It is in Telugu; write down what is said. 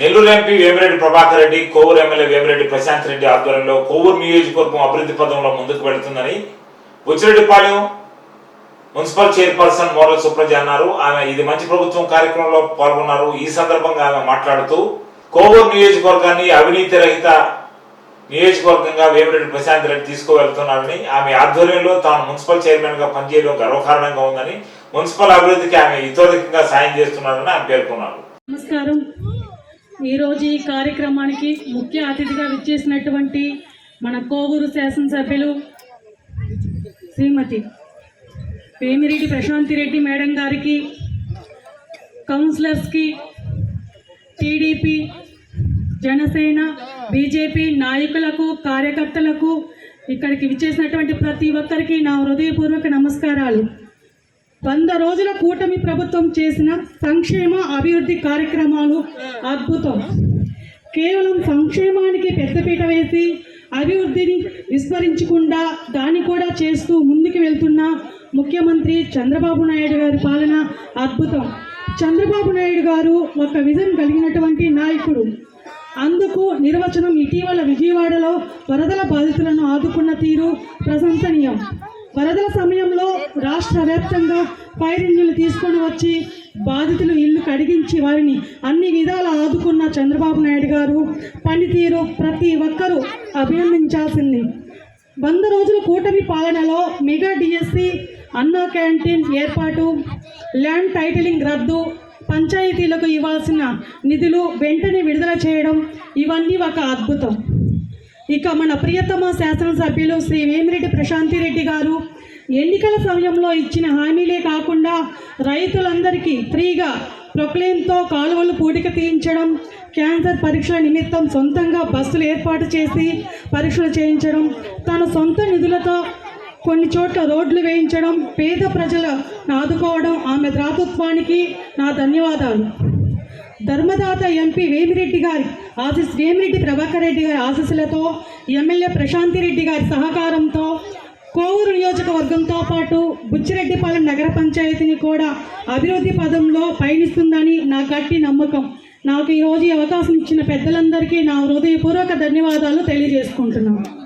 నెల్లూరు ఎంపీ వేమిరెడ్డి ప్రభాకర్ రెడ్డి కోవూరు ఎమ్మెల్యే వేమిరెడ్డి ప్రశాంత్ రెడ్డి ఆధ్వర్యంలో కోవూరు నియోజకవర్గం అభివృద్ధి పదంలో ముందుకు వెళుతుందని Buchireddypalem municipal chairperson moral Supraja అన్నారు. ఆమె ఇది మంచి ప్రభుత్వం కార్యక్రమంలో పాల్గొన్నారు. ఈ సందర్భంగా ఆమె మాట్లాడుతూ కోవూరు నియోజకవర్గాన్ని అవినీతి రహిత నియోజకవర్గంగా వేమిరెడ్డి ప్రశాంత్ రెడ్డి తీసుకువెళ్తున్నారని ఆమె ఆధ్వర్యంలో తాను మున్సిపల్ చైర్మన్గా పనిచేయడం గర్వకారణంగా ఉందని మున్సిపల్ అభివృద్ధికి ఆమె ఇతోధికంగా సాయం చేస్తున్నారని ఆమె పేర్కొన్నారు. నమస్కారం. ఈరోజు ఈ కార్యక్రమానికి ముఖ్య అతిథిగా విచ్చేసినటువంటి మన కోవూరు శాసనసభ్యులు శ్రీమతి పేమిరెడ్డి ప్రశాంతి రెడ్డి మేడం గారికి కౌన్సిలర్స్కి టీడీపీ జనసేన బీజేపీ నాయకులకు కార్యకర్తలకు ఇక్కడికి విచ్చేసినటువంటి ప్రతి ఒక్కరికి నా హృదయపూర్వక నమస్కారాలు. వంద రోజుల కూటమి ప్రభుత్వం చేసిన సంక్షేమ అభివృద్ధి కార్యక్రమాలు అద్భుతం. కేవలం సంక్షేమానికి పెద్దపీట వేసి అభివృద్ధిని విస్మరించకుండా దాన్ని కూడా చేస్తూ ముందుకు వెళ్తున్న ముఖ్యమంత్రి చంద్రబాబు నాయుడు గారి పాలన అద్భుతం. చంద్రబాబు నాయుడు గారు ఒక విజన్ కలిగినటువంటి నాయకుడు. అందుకు నిర్వచనం ఇటీవల విజయవాడలో వరదల బాధితులను ఆదుకున్న తీరు ప్రశంసనీయం. వరదల సమయంలో రాష్ట్ర వ్యాప్తంగా పైరింజులు తీసుకొని వచ్చి బాధితులు ఇల్లు కడిగించి వారిని అన్ని విధాల ఆదుకున్న చంద్రబాబు నాయుడు గారు పనితీరు ప్రతి ఒక్కరూ అభినందించాల్సింది. వంద రోజుల కూటమి పాలనలో మెగా డిఎస్సి అన్నా క్యాంటీన్ ఏర్పాటు ల్యాండ్ టైటిలింగ్ రద్దు పంచాయతీలకు ఇవ్వాల్సిన నిధులు వెంటనే విడుదల చేయడం ఇవన్నీ ఒక అద్భుతం. ఇక మన ప్రియతమ శాసనసభ్యులు శ్రీ వేమిరెడ్డి ప్రశాంతి రెడ్డి గారు ఎన్నికల సమయంలో ఇచ్చిన హామీలే కాకుండా రైతులందరికీ ఫ్రీగా ప్రొక్లేన్తో కాలువలు పూడిక తీయించడం క్యాన్సర్ పరీక్షల నిమిత్తం సొంతంగా బస్సులు ఏర్పాటు చేసి పరీక్షలు చేయించడం తన సొంత నిధులతో కొన్ని చోట్ల రోడ్లు వేయించడం పేద ప్రజల ఆదుకోవడం ఆమె దాతృత్వానికి నా ధన్యవాదాలు. ధర్మదాత ఎంపీ వేమిరెడ్డి గారి ఆశీస్ వేమిరెడ్డి ప్రభాకర్ రెడ్డి గారి ఆశీస్సులతో ఎమ్మెల్యే ప్రశాంతి రెడ్డి గారి సహకారంతో కోవూరు నియోజకవర్గంతో పాటు బుచ్చిరెడ్డిపాలెం నగర పంచాయతీని కూడా అభివృద్ధి పదంలో పయనిస్తుందని నా గట్టి నమ్మకం. నాకు ఈరోజు ఈ అవకాశం ఇచ్చిన పెద్దలందరికీ నా హృదయపూర్వక ధన్యవాదాలు తెలియజేసుకుంటున్నాను.